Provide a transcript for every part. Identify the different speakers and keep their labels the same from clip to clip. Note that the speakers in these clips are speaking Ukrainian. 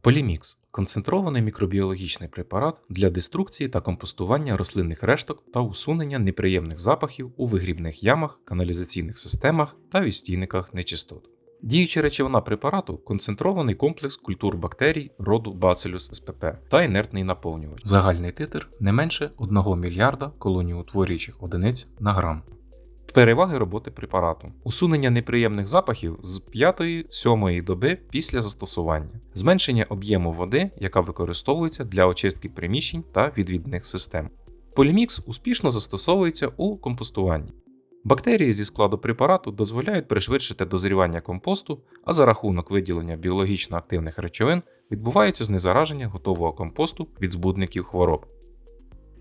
Speaker 1: Полімікс концентрований мікробіологічний препарат для деструкції та компостування рослинних решток та усунення неприємних запахів у вигрібних ямах, каналізаційних системах та відстійниках нечистот. Діюча речовина препарату концентрований комплекс культур бактерій роду Bacillus spp та інертний наповнювач. Загальний титр не менше 1 мільярда колоніутворюючих одиниць на грам. Переваги роботи препарату: усунення неприємних запахів з 5-7 доби після застосування, зменшення об'єму води, яка використовується для очистки приміщень та відвідних систем. Полімікс успішно застосовується у компостуванні. Бактерії зі складу препарату дозволяють пришвидшити дозрівання компосту, а за рахунок виділення біологічно активних речовин відбувається знезараження готового компосту від збудників хвороб.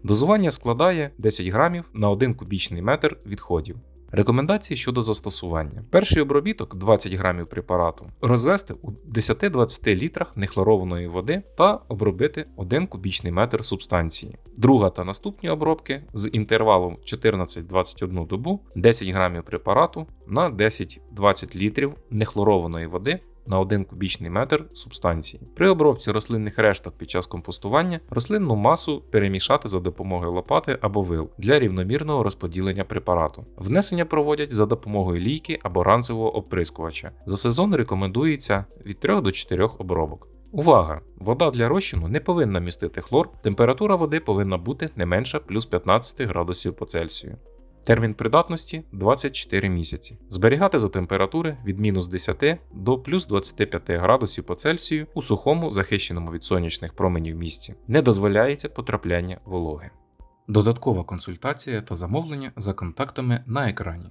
Speaker 1: Дозування складає 10 грамів на 1 кубічний метр відходів. Рекомендації щодо застосування. Перший обробіток 20 грамів препарату розвести у 10-20 літрах нехлорованої води та обробити 1 кубічний метр субстанції. Друга та наступні обробки з інтервалом 14-21 добу 10 грамів препарату на 10-20 літрів нехлорованої води на 1 кубічний метр субстанції. При обробці рослинних решток під час компостування рослинну масу перемішати за допомогою лопати або вил для рівномірного розподілення препарату. Внесення проводять за допомогою лійки або ранцевого оприскувача. За сезон рекомендується від 3 до 4 обробок. Увага! Вода для розчину не повинна містити хлор, температура води повинна бути не менша плюс 15 градусів по Цельсію. Термін придатності 24 місяці. Зберігати за температури від мінус 10 до плюс 25 градусів по Цельсію у сухому, захищеному від сонячних променів місці. Не дозволяється потрапляння вологи. Додаткова консультація та замовлення за контактами на екрані.